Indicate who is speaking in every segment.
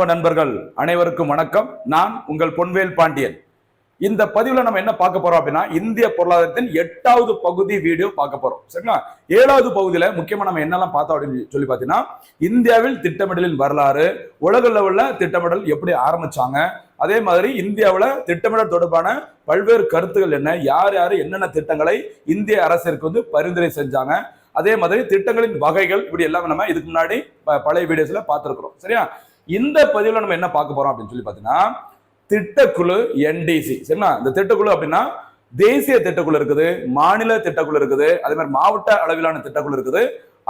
Speaker 1: மாணவ நண்பர்கள் அனைவருக்கும் வணக்கம். நான் உங்கள் பொன்வேல் பாண்டியன். இந்த பதிவுல நம்ம என்ன பார்க்க போறோம் அப்படின்னா இந்திய பொருளாதாரத்தின் எட்டாவது பகுதி வீடியோ பார்க்க போறோம். சரிங்களா? ஏழாவது பகுதியில முக்கியமா நம்ம என்னெல்லாம் பார்த்தோம் அப்படின்னு சொல்லி பார்த்தீங்கன்னா இந்தியாவில் திட்டமிடலின் வரலாறு உலக லெவல்ல திட்டமிடல் எப்படி ஆரம்பிச்சாங்க அதே மாதிரி இந்தியாவில் திட்டமிடல் தொடர்பான பல்வேறு கருத்துகள் என்ன யார் யார் என்னென்ன திட்டங்களை இந்திய அரசிற்கு வந்து பரிந்துரை செஞ்சாங்க அதே மாதிரி திட்டங்களின் வகைகள் இப்படி எல்லாமே நம்ம இதுக்கு முன்னாடி பழைய வீடியோஸ்ல பார்த்துருக்குறோம். சரியா? இந்த பதிவில் நம்ம என்ன பார்க்க போறோம் அப்படின்னு சொல்லி பார்த்தீங்கன்னா திட்டக்குழு என்டிசி சரிங்களா? இந்த திட்டக்குழு அப்படின்னா தேசிய திட்டக்குழு இருக்குது மாநில திட்டக்குழு இருக்குது அதே மாதிரி மாவட்ட அளவிலான திட்டக்குழு இருக்குது.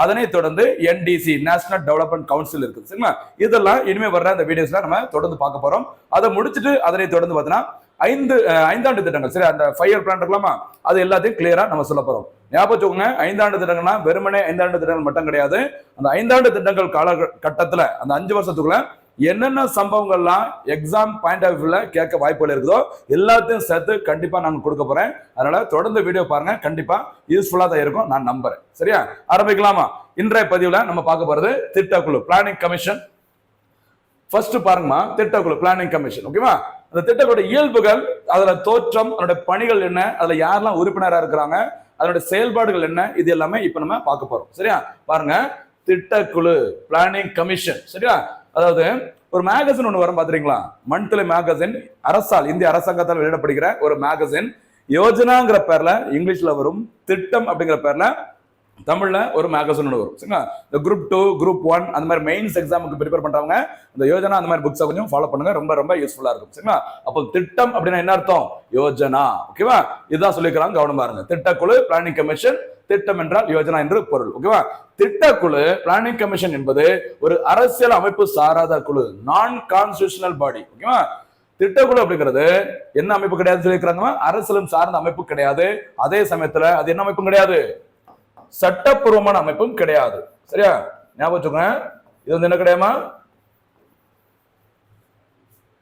Speaker 1: அதனை தொடர்ந்து என்டிசி நேஷனல் டெவலப்மெண்ட் கவுன்சில் இருக்குது. சரிங்களா? இதெல்லாம் இனிமே வர்ற இந்த வீடியோஸ்ல நம்ம தொடர்ந்து பார்க்க போறோம். அதை முடிச்சுட்டு அதனை தொடர்ந்து பார்த்தீங்கன்னா ஐந்து ஐந்தாண்டு திட்டங்கள். சரி அந்த ஃபைவ் இயர் பிளான் இருக்கலாமா அது எல்லாத்தையும் கிளியரா நம்ம சொல்ல போறோம். ஞாபகம் ஐந்தாண்டு திட்டங்கள்னா வெறுமனே ஐந்தாண்டு திட்டங்கள் மட்டும் கிடையாது. அந்த ஐந்தாண்டு திட்டங்கள் கால கட்டத்துல அந்த அஞ்சு வருஷத்துக்குள்ள என்னென்ன சம்பவங்கள்லாம் எக்ஸாம் பாயிண்ட் ஆஃப் வியூல கேட்க வாய்ப்புகள் இருக்குதோ எல்லாத்தையும் சேர்த்து கண்டிப்பா நான் கொடுக்க போறேன். அதனால தொடர்ந்து வீடியோ பாருங்க. கண்டிப்பா யூஸ்ஃபுல்லா தான் இருக்கும். நான் நம்புறேன். சரியா? ஆரம்பிக்கலாமா? இன்றைய பதிவுல நம்ம பார்க்க போறது திட்டக்குழு பிளானிங் கமிஷன் ஃபர்ஸ்ட் பாருங்கம்மா திட்டக்குழு பிளானிங் கமிஷன் ஓகேவா அந்த திட்டக்குழு இயல்புகள் அதில் தோற்றம் அதோட பணிகள் என்ன அதுல யாரெல்லாம் உறுப்பினராக இருக்கிறாங்க அதனுடைய செயல்பாடுகள் என்ன? இது எல்லாமே இப்ப நம்ம பார்க்க போறோம். சரியா? பாருங்க. திட்டக்குழு பிளானிங் கமிஷன் சரியா? அதாவது ஒரு மேகசின் ஒன்று வரும் பாத்துறீங்களா மந்த்லி மேகசின் அரசால் இந்திய அரசாங்கத்தால் வெளியிடப்படுகிற ஒரு மேகசின் யோஜனாங்கிற பேர்ல இங்கிலீஷ்ல வரும் திட்டம் அப்படிங்கிற பேர்ல தமிழில் ஒரு மேகசின் வரும். சரிங்களா? இந்த குரூப் டூ குரூப் ஒன் அந்த மாதிரி மெயின்ஸ் எக்ஸாமுக்கு ப்ரிப்பேர் பண்றவங்க இந்த யோஜனா அந்த மாதிரி புக்ஸை கொஞ்சம் ஃபாலோ பண்ணுங்க. ரொம்ப ரொம்ப யூஸ்ஃபுல்லா இருக்கும். சரிங்களா? அப்போ திட்டம் அப்படின்னா என்ன அர்த்தம்? யோஜனா. ஓகேவா இதுதான் சொல்லிக்கிறாங்க கவனமா இருங்க திட்டக்குழு பிளானிங் கமிஷன் திட்டம் என்றால் யோஜனா என்று பொருள். ஓகேவா திட்டக்குழு பிளானிங் கமிஷன் என்பது ஒரு அரசியல் அமைப்பு சாராத குழு. நான் கான்ஸ்டியூஷனல் பாடி ஓகேவா திட்டக்குழு அப்படிங்கிறது என்ன அமைப்பு கிடையாது சொல்லியிருக்கிறாங்க. அரசியலும் சார்ந்த அமைப்பு கிடையாது. அதே சமயத்துல அது என்ன அமைப்பும் கிடையாது? சட்டப்பூர்வமான அமைப்பும் கிடையாது. சரியா? ஞாபகம் வச்சுக்கோங்க. இது வந்து என்ன கிடையாமா?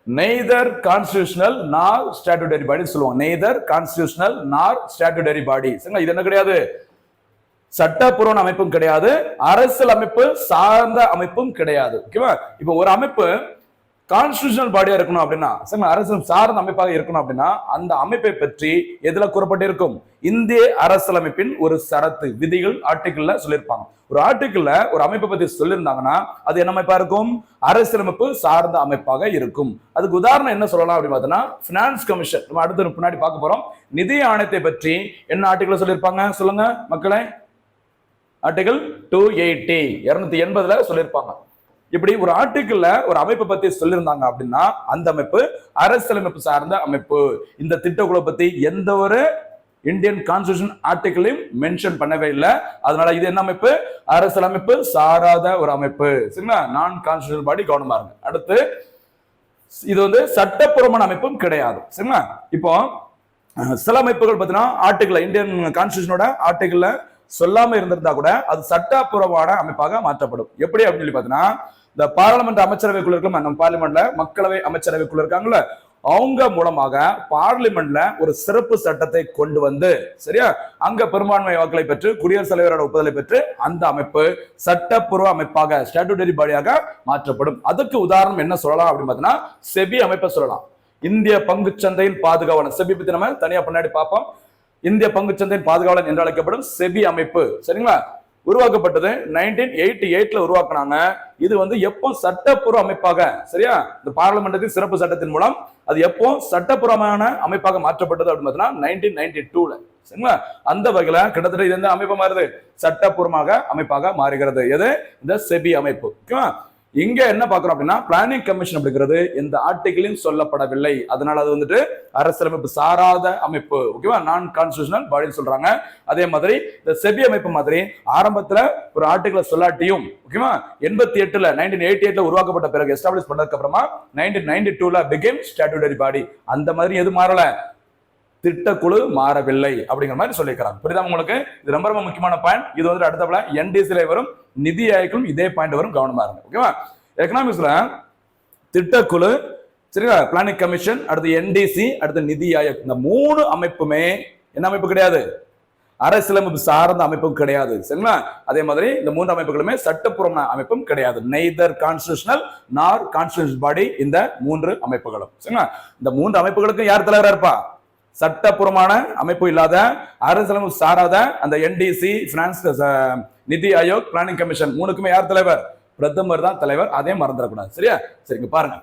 Speaker 1: நெய்தர் கான்ஸ்டியூஷனல் நார் ஸ்டாட்டுடரி பாடி சொல்லுவாங்க. நெய்தர் கான்ஸ்டியூஷனல் நார் ஸ்டாட்டுடரி பாடி சரிங்களா? இது என்ன கிடையாது? சட்டப்பூர்வ அமைப்பும் கிடையாது. அரசியல் அமைப்பு சார்ந்த அமைப்பும் கிடையாது. ஓகேவா? இப்போ ஒரு அமைப்பு கான்ஸ்டியூஷனல் பாடியா இருக்கணும் அப்படின்னா அரசு சார்ந்த அமைப்பாக இருக்கணும் அப்படின்னா அந்த அமைப்பை பற்றி எதுல கூறப்பட்டிருக்கும்? இந்திய அரசியலமைப்பின் ஒரு சரத்து விதிகள் ஆர்டிகிள்ல சொல்லியிருப்பாங்க. ஒரு ஆர்டிகிள்ல ஒரு அமைப்பை பத்தி சொல்லியிருந்தாங்கன்னா அது என்ன அமைப்பா இருக்கும்? அரசியலமைப்பு சார்ந்த அமைப்பாக இருக்கும். அதுக்கு உதாரணம் என்ன சொல்லலாம் அப்படின்னு பார்த்தோம்னா பினான்ஸ் கமிஷன் நம்ம அடுத்து பின்னாடி பார்க்க போறோம். நிதி ஆணையத்தை பற்றி என்ன ஆர்டிக்கிள் சொல்லியிருப்பாங்க? சொல்லுங்க மக்களை. ஆர்டிகல் டூ எயிட்டி இருநூத்தி எண்பதுல சொல்லியிருப்பாங்க. இப்படி ஒரு ஆர்டிக்கிள்ல ஒரு அமைப்பை பத்தி சொல்லியிருந்தாங்க அப்படின்னா அந்த அமைப்பு அரசியலமைப்பு சார்ந்த அமைப்பு. இந்த திட்டக்குழு பத்தி எந்த ஒரு இந்தியன் கான்ஸ்டியூஷன் ஆர்டிகிளையும் மென்ஷன் பண்ணவே இல்லை. அதனால இது என்ன அமைப்பு? அரசியலமைப்பு சாராத ஒரு அமைப்பு. சரிங்களா? நான் கான்ஸ்டியூஷன் பாடி கவனமா இருங்க. அடுத்து இது வந்து சட்டப்பூர்வமான அமைப்பும் கிடையாது. சரிங்களா? இப்போ சில அமைப்புகள் பார்த்தீங்கன்னா ஆர்டிகிள் இந்தியன் கான்ஸ்டியூஷனோட ஆர்டிகிள்ல சொல்லாம இருந்திருந்தா கூட அது சட்டப்பூர்வமான அமைப்பாக மாற்றப்படும். எப்படி அப்படின்னு சொல்லி பார்த்தீங்கன்னா இந்த பாராளுமன்ற அமைச்சரவை குழு இருக்கும். நம்ம பார்லிமெண்ட்ல மக்களவை அமைச்சரவை குழு இருக்காங்கல்ல. அவங்க மூலமாக பார்லிமெண்ட்ல ஒரு சிறப்பு சட்டத்தை கொண்டு வந்து சரியா? அங்க பெரும்பான்மை வாக்களை பெற்று குடியரசுத் தலைவரோட ஒப்புதலை பெற்று அந்த அமைப்பு சட்டப்பூர்வ அமைப்பாக ஸ்டாட்டுடரி பாடியாக மாற்றப்படும். அதுக்கு உதாரணம் என்ன சொல்லலாம் அப்படின்னு பார்த்தீங்கன்னா செபி அமைப்பை சொல்லலாம். இந்திய பங்குச் சந்தையின் பாதுகாவலன் செபி பத்தி நம்ம தனியா பின்னாடி பார்ப்போம். இந்திய பங்குச் சந்தையின் பாதுகாவலன் என்று அழைக்கப்படும் செபி அமைப்பு சரிங்களா? உருவாக்கப்பட்டது நைன்டீன் எயிட்டி எயிட்ல உருவாக்குனாங்க. இது வந்து எப்போ சட்டப்பூர்வ அமைப்பாக சரியா? இந்த பாராளுமன்றத்தின் சிறப்பு சட்டத்தின் மூலம் அது எப்போ சட்டப்பூர்வமான அமைப்பாக மாற்றப்பட்டது அப்படின்னு பார்த்தீங்கன்னா நைன்டீன் நைன்டி டூல சரிங்களா? அந்த வகையில கிட்டத்தட்ட இது எந்த அமைப்பு மாறுது? சட்டப்பூர்வமாக அமைப்பாக மாறுகிறது. எது? இந்த செபி அமைப்பு. ஓகேவா? இங்க என்ன பாக்குறோம் அப்படின்னா பிளானிங் கமிஷன் அப்படிங்கிறது எந்த ஆர்டிகிளையும் சொல்லப்படவில்லை. அதனால அது வந்துட்டு அரசியலமைப்பு சாராத அமைப்பு. ஓகேவா நான் கான்ஸ்டியூஷனல் பாடின்னு சொல்றாங்க. அதே மாதிரி இந்த செபி அமைப்பு மாதிரி ஆரம்பத்துல ஒரு ஆர்டிகிள சொல்லாட்டியும் ஓகேவா எண்பத்தி எட்டுல நைன்டீன் எயிட்டி எயிட்ல உருவாக்கப்பட்ட பிறகு எஸ்டாப்ளிஷ் பண்ணதுக்கு அப்புறமா நைன்டீன் நைன்டி டூல பிகேம் ஸ்டாட்டுடரி பாடி அந்த மாதிரி எது மாறல? திட்டக்குழு மாறவில்லை அப்படிங்கிற மாதிரி சொல்லியிருக்கிறாங்க. புரியுதா உங்களுக்கு? இது ரொம்ப ரொம்ப முக்கியமான பாயிண்ட் இது வந்து அடுத்தப்பல என்டிசில வரும் நிதி ஆய்க்கும் இதே பாயிண்ட் வரும். கவனமா இருங்க. ஓகேவா எக்கனாமிக்ஸ்ல திட்டக்குழு சரிங்களா? பிளானிங் கமிஷன் அடுத்து என்டிசி அடுத்து நிதி ஆயோக். இந்த மூணு அமைப்புமே என்ன அமைப்பு கிடையாது? அரசியலமைப்பு சார்ந்த அமைப்பும் கிடையாது. சரிங்களா? அதே மாதிரி இந்த மூன்று அமைப்புகளுமே சட்டப்பூர்வ அமைப்பும் கிடையாது. Neither constitutional nor constitution body இந்த மூன்று அமைப்புகளும். சரிங்களா? இந்த மூன்று அமைப்புகளுக்கும் யார் தலைவராக இருப்பா? சட்டப்பூர்வமான அமைப்பு இல்லாத அரசியலமைப்பு சாராத அந்த என்டிசி பினான்ஸ் நிதி ஆயோக் பிளானிங் கமிஷன் மூணுக்குமே யார் தலைவர்? பிரதமர் தான் தலைவர். அதே மறந்துடக்கூடாது. சரியா? சரிங்க பாருங்க.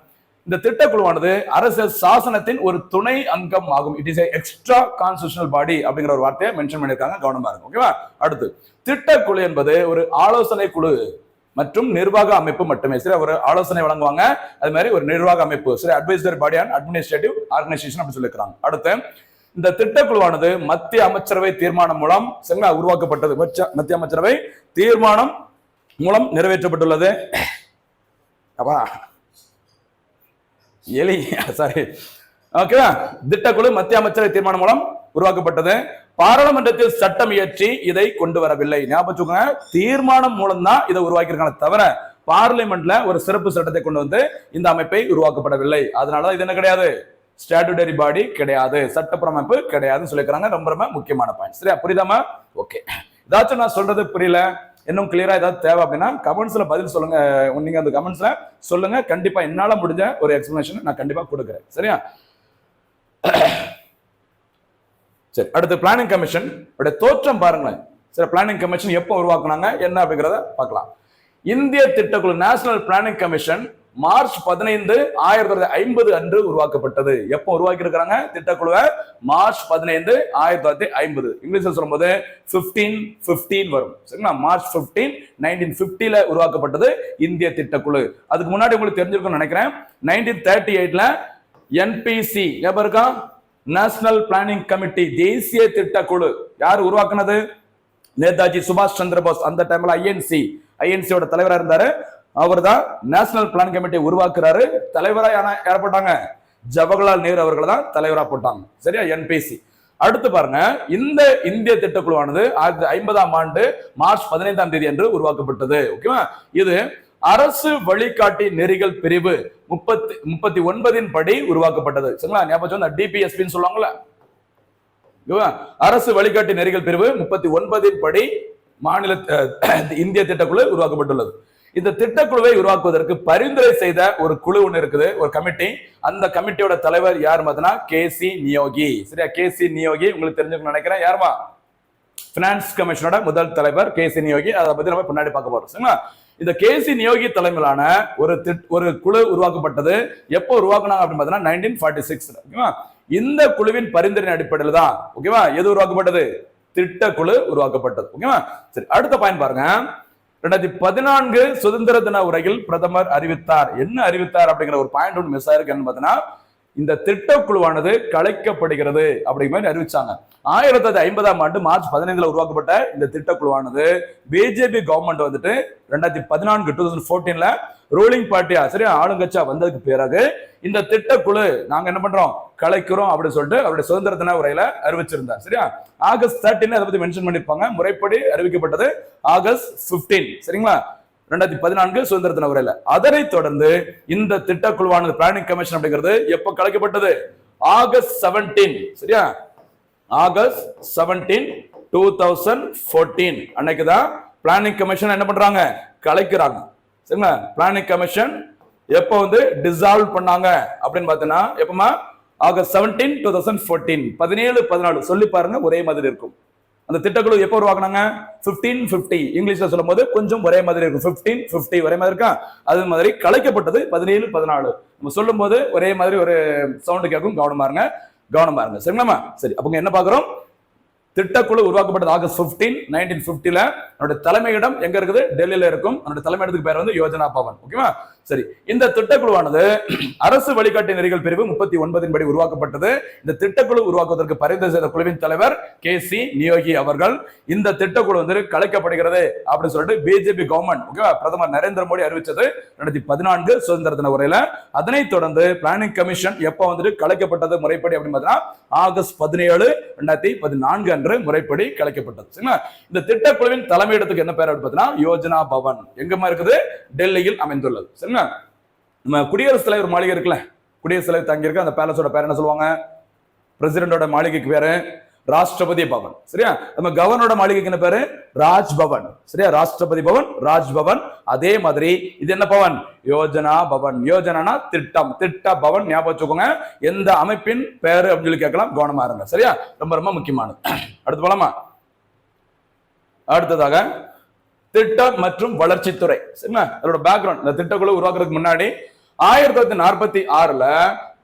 Speaker 1: இந்த திட்டக்குழுவானது அரசியல் சாசனத்தின் ஒரு துணை அங்கம் ஆகும். It is extra constitutional body அப்படிங்கிற ஒரு வார்த்தையை மென்ஷன் பண்ணியிருக்காங்க. கவனமா இருக்கும் ஓகேவா அடுத்து திட்டக்குழு என்பது ஒரு ஆலோசனை குழு மற்றும் நிர்வாக அமைப்பு மட்டுமே. சரி ஒரு ஆலோசனை வழங்குவாங்க. அது மாதிரி ஒரு நிர்வாக அமைப்பு. சரி advisory body and administrative organisation அப்படின்னு சொல்லியிருக்காங்க அடுத்து இந்த திட்டக்குழுவானது மத்திய அமைச்சரவை தீர்மானம் மூலம் சரிங்களா உருவாக்கப்பட்டது. மச்ச- மத்திய அமைச்சரவை தீர்மானம் மூலம் நிறைவேற்றப்பட்டுள்ளது. அப்பா. எலி சாரி ஓகேவா திட்டக்குழு மத்திய அமைச்சரவை தீர்மானம் மூலம் உருவாக்கப்பட்டது. பாராளுமன்றத்தில் சட்டம் இயற்றி இதை கொண்டு வரவில்லை. ஞாபகம் வச்சுக்கோங்க தீர்மானம் மூலம்தான் இதை உருவாக்கியிருக்காங்க தவிர பார்லிமெண்ட்ல ஒரு சிறப்பு சட்டத்தை கொண்டு வந்து இந்த அமைப்பை உருவாக்கப்படவில்லை. அதனாலதான் இது என்ன கிடையாது? ஸ்டாட்டுடரி பாடி கிடையாது. சட்டப்புற அமைப்பு கிடையாதுன்னு சொல்லிக்கிறாங்க ரொம்ப ரொம்ப முக்கியமான பாயிண்ட் சரியா? புரியுதாமா ஓகே ஏதாச்சும் நான் சொல்றது புரியல இன்னும் கிளியரா ஏதாவது தேவை அப்படின்னா கமெண்ட்ஸ்ல பதில் சொல்லுங்க. நீங்க அந்த கமெண்ட்ஸ்ல சொல்லுங்க. கண்டிப்பா என்னால முடிஞ்ச ஒரு எக்ஸ்பிளனேஷன் நான் கண்டிப்பா கொடுக்குறேன். சரியா? சரி அடுத்து பிளானிங் கமிஷன் தோற்றம் பாருங்களேன். சரி பிளானிங் கமிஷன் எப்போ உருவாக்குனாங்க என்ன அப்படிங்கிறத பார்க்கலாம். இந்திய திட்டக்குழு நேஷனல் பிளானிங் கமிஷன் மார்ச் பதினைந்து ஆயிரத்தி தொள்ளாயிரத்தி ஐம்பது அன்று உருவாக்கப்பட்டது. எப்போ உருவாக்கி இருக்கிறாங்க திட்டக்குழுவை மார்ச் பதினைந்து ஆயிரத்தி தொள்ளாயிரத்தி ஐம்பது. இங்கிலீஷில் சொல்லும்போது பிப்டீன் பிப்டீன் வரும். சரிங்களா? மார்ச் பிப்டீன் நைன்டீன் ஃபிஃப்டியில் உருவாக்கப்பட்டது இந்திய திட்டக்குழு. அதுக்கு முன்னாடி உங்களுக்கு தெரிஞ்சிருக்கும்னு நினைக்கிறேன். நைன்டீன் தேர்ட்டி எயிட்ல என்பிசி ஞாபகம் இருக்கா? நேஷனல் பிளானிங் கமிட்டி தேசிய திட்டக்குழு. யார் உருவாக்குனது? நேதாஜி சுபாஷ் சந்திர போஸ். அந்த டைம்ல ஐஎன்சி ஐஎன்சியோட தலைவரா இருந்தாரு. அவர் தான் நேஷனல் பிளான் கமிட்டி உருவாக்குறாரு. தலைவரா யாரா- யார் போட்டாங்க? ஜவஹர்லால் நேரு அவர்கள் தான் தலைவரா போட்டாங்க. சரியா? என்பிசி அடுத்து பாருங்க. இந்த இந்திய திட்டக்குழுவானது ஆயிரத்தி ஐம்பதாம் ஆண்டு மார்ச் பதினைந்தாம் தேதி அன்று உருவாக்கப்பட்டது. ஓகேவா? இது அரசு வழிகாட்டி நெறிகள் பிரிவு முப்பத்தி முப்பத்தி ஒன்பதின் படி உருவாக்கப்பட்டது. சரிங்களா? ஞாபகம் டிபிஎஸ்பின்னு சொல்லுவாங்களா அரசு வழிகாட்டி நெறிகள் பிரிவு முப்பத்தி ஒன்பதின் படி மாநில இந்திய திட்டக்குழு உருவாக்கப்பட்டுள்ளது. இந்த திட்டக்குழுவை உருவாக்குவதற்கு பரிந்துரை செய்த ஒரு குழு ஒன்று இருக்குது ஒரு கமிட்டி. அந்த கமிட்டியோட தலைவர் யார் பார்த்தீங்கன்னா? K C Neogy. சரியா? கே சி நியோகி உங்களுக்கு தெரிஞ்சுக்கணும்னு நினைக்கிறேன். யாருமா? பினான்ஸ் கமிஷனோட முதல் தலைவர் கே சி நியோகி. அதை பத்தி நம்ம பின்னாடி பார்க்க போறோம். சரிங்களா? இந்த கேசி நியோகி தலைமையிலான ஒரு ஒரு குழு உருவாக்கப்பட்டது. எப்போ உருவாக்குனாங்க அப்படின்னு பார்த்தீங்கன்னா நைன்டீன் ஃபார்ட்டி சிக்ஸ் ஓகேவா? இந்த குழுவின் பரிந்துரையின் அடிப்படையில் தான் ஓகேவா? எது உருவாக்கப்பட்டது? திட்டக்குழு உருவாக்கப்பட்டது. ஓகேவா? சரி அடுத்த பாயிண்ட் பாருங்க. ரெண்டாயிரத்தி பதினான்கு சுதந்திர தின உரையில் பிரதமர் அறிவித்தார். என்ன அறிவித்தார் அப்படிங்கிற ஒரு பாயிண்ட் ஒன்று மிஸ் ஆயிருக்கு. பார்த்தீங்கன்னா இந்த திட்டக்குழுவானது கலைக்கப்படுகிறது அப்படிங்கிற மாதிரி அறிவிச்சாங்க. ஆயிரத்தி தொள்ளாயிரத்தி ஐம்பதாம் ஆண்டு மார்ச் பதினைந்துல உருவாக்கப்பட்ட இந்த திட்டக்குழுவானது பிஜேபி கவர்மெண்ட் வந்துட்டு ரெண்டாயிரத்தி பதினான்கு டூ தௌசண்ட் ஃபோர்டீன்ல ரூலிங் பார்ட்டியா ஆசிரியர் ஆளுங்கட்சியா வந்ததுக்கு பிறகு இந்த திட்டக்குழு நாங்க என்ன பண்றோம்? கலைக்கிறோம் அப்படின்னு சொல்லிட்டு அவருடைய சுதந்திர தின உரையில அறிவிச்சிருந்தார். சரியா? ஆகஸ்ட் தேர்ட்டின் அதை பத்தி மென்ஷன் பண்ணிருப்பாங்க முறைப்படி அறிவிக்கப்பட்டது ஆகஸ்ட் 15 சரிங்களா? ரெண்டாயிரத்தி பதினான்கு சுதந்திர தின உரையில. அதனை தொடர்ந்து இந்த திட்டக்குழுவானது பிளானிங் கமிஷன் அப்படிங்கிறது எப்ப கலைக்கப்பட்டது? ஆகஸ்ட் 17 சரியா? ஆகஸ்ட் 17 டூ தௌசண்ட் ஃபோர்டீன் அன்னைக்கு தான் பிளானிங் கமிஷன் என்ன பண்றாங்க? கலைக்கிறாங்க. சரிங்களா? பிளானிங் கமிஷன் எப்போ வந்து டிசால்வ் பண்ணாங்க அப்படின்னு பார்த்தீங்கன்னா எப்பமா ஆகஸ்ட் 17 டூ தௌசண்ட் ஃபோர்டீன் பதினேழு பதினாலு. சொல்லி பாருங்க ஒரே மாதிரி இருக்கும். அந்த திட்டக்குழு எப்போ உருவாக்குனாங்க? 1550 ஃபிஃப்டி இங்கிலீஷ்ல சொல்லும்போது கொஞ்சம் ஒரே மாதிரி இருக்கும். 1550 ஃபிஃப்டி ஒரே மாதிரி இருக்கா? அது மாதிரி கலைக்கப்பட்டது பதினேழு பதினாலு. நம்ம சொல்லும்போது ஒரே மாதிரி ஒரு சவுண்டு கேட்கும். கவனமா இருங்க. கவனமா இருங்க சரிங்களாமா சரி அப்போ என்ன பார்க்குறோம்? திட்டக்குழு உருவாக்கப்பட்டது ஆகஸ்ட் 15 நைன்டீன் பிப்டில அவருடைய தலைமையிடம் எங்க இருக்குது? டெல்லியில இருக்கும். அவருடைய தலைமையிடத்துக்கு பேர் வந்து யோஜனா பவன். ஓகேவா? சரி இந்த திட்டக்குழுவானது அரசு வழிகாட்டு நெறிகள் பிரிவு முப்பத்தி ஒன்பதின் படி உருவாக்கப்பட்டது. இந்த திட்டக்குழு உருவாக்குவதற்கு பரிந்துரை செய்த குழுவின் தலைவர் கே சி நியோகி அவர்கள் இந்த திட்டக்குழு வந்து கலைக்கப்படுகிறது அப்படின்னு சொல்லிட்டு பிஜேபி கவர்மெண்ட் ஓகேவா பிரதமர் நரேந்திர மோடி அறிவிச்சது ரெண்டாயிரத்தி பதினான்கு சுதந்திர தின உரையில. அதனைத் தொடர்ந்து பிளானிங் கமிஷன் எப்போ வந்துட்டு கலைக்கப்பட்டது முறைப்படி அப்படின்னு பார்த்தீங்கன்னா ஆகஸ்ட் பதினேழு ரெண்டாயிரத்தி பதினான்கு அன்று முறைப்படி கலைக்கப்பட்டது. சரிங்களா? இந்த திட்டக்குழுவின் தலைமையிடத்துக்கு என்ன பேர் அப்படின்னு பார்த்தீங்கன்னா யோஜனா பவன். எங்கம்மா இருக்குது? டெல்லியில் அமைந்துள்ளது. சரிங்களா? பார்த்தீங்கன்னா நம்ம குடியரசுத் தலைவர் மாளிகை இருக்குல்ல குடியரசுத் தலைவர் தங்கியிருக்க அந்த பேலஸோட பேர் என்ன சொல்லுவாங்க? பிரசிடென்டோட மாளிகைக்கு பேரு ராஷ்டிரபதி பவன் சரியா? நம்ம கவர்னரோட மாளிகைக்கு என்ன பேரு? ராஜ்பவன். சரியா? ராஷ்டிரபதி பவன் ராஜ்பவன். அதே மாதிரி இது என்ன பவன்? யோஜனா பவன். யோஜனானா திட்டம். திட்ட பவன் ஞாபகம் வச்சுக்கோங்க. எந்த அமைப்பின் பேரு அப்படின்னு சொல்லி கேட்கலாம். கவனமா இருங்க. சரியா? ரொம்ப ரொம்ப முக்கியமானது. அடுத்து போலாமா? அடுத்ததாக திட்டம் மற்றும் வளர்ச்சித்துறை. சரிங்களா? அதோட பேக்ரவுண்ட் இந்த திட்டக்குழு உருவாக்குறதுக்கு முன்னாடி ஆயிரத்தி தொள்ளாயிரத்தி நாற்பத்தி ஆறுல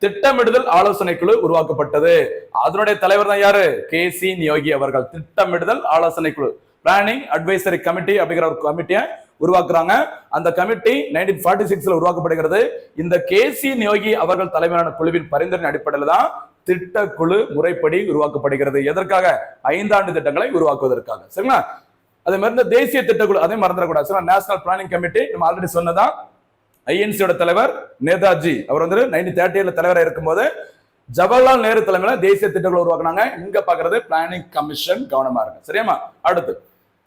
Speaker 1: திட்டமிடுதல் ஆலோசனை குழு உருவாக்கப்பட்டது. அதனுடைய தலைவர் தான் யாரு? கே சி நியோகி அவர்கள். திட்டமிடுதல் ஆலோசனை குழு பிளானிங் அட்வைசரி கமிட்டி அப்படிங்கிற ஒரு கமிட்டியை உருவாக்குறாங்க. அந்த கமிட்டி நைன்டீன் ஃபார்ட்டி சிக்ஸ்ல உருவாக்கப்படுகிறது. இந்த கே சி நியோகி அவர்கள் தலைமையிலான குழுவின் பரிந்துரை அடிப்படையில் தான் திட்டக்குழு முறைப்படி உருவாக்கப்படுகிறது. எதற்காக? ஐந்தாண்டு திட்டங்களை உருவாக்குவதற்காக. சரிங்களா? அதே மாதிரி இந்த தேசிய திட்டக்குழு அதே மறந்துடக்கூடாது. சரிங்களா நேஷனல் பிளானிங் கமிட்டி நம்ம ஆல்ரெடி சொன்னதான் ஐஎன்சியோட தலைவர் நேதாஜி அவர் வந்து நைன்டீன் தேர்ட்டி தலைவராக இருக்கும்போது ஜவஹர்லால் நேரு தலைமையில தேசிய திட்டங்களை உருவாக்குனாங்க. இங்க பாக்குறது பிளானிங் கமிஷன் கவனமா இருக்கு சரியாமா அடுத்து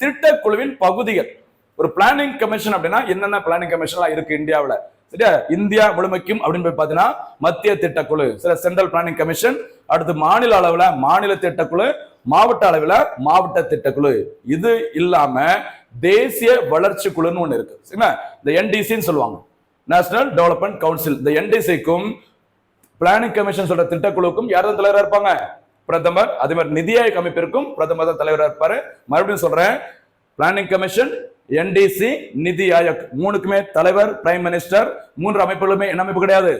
Speaker 1: திட்டக்குழுவின் பகுதிகள். ஒரு பிளானிங் கமிஷன் அப்படின்னா என்னென்ன பிளானிங் கமிஷன்லாம் இருக்கு இந்தியாவில்? சரியா? இந்தியா முழுமைக்கும் அப்படின்னு போய் பார்த்தீங்கன்னா மத்திய திட்டக்குழு. சில சென்ட்ரல் பிளானிங் கமிஷன் அடுத்து மாநில அளவில் மாநில திட்டக்குழு மாவட்ட அளவில் மாவட்ட திட்டக்குழு. இது இல்லாம தேசிய வளர்ச்சி குழுன்னு ஒன்று இருக்கு. சரிங்களா? இந்த என்டிசின்னு சொல்லுவாங்க. நேஷனல் டெவலப்மெண்ட் கவுன்சில் இந்த என்டிசிக்கும் பிளானிங் கமிஷன் சொல்ற திட்டக்குழுவுக்கும் யார் தான் தலைவராக இருப்பாங்க? பிரதமர் அதே மாதிரி நிதி ஆயோக் அமைப்பிற்கும் பிரதமர் தான் தலைவராக இருப்பாரு. மறுபடியும் சொல்றேன். பிளானிங் கமிஷன் என்டிசி நிதி ஆயோக் மூணுக்குமே தலைவர் பிரைம் மினிஸ்டர் மூன்று அமைப்புகளுமே என்ன அமைப்பு கிடையாது?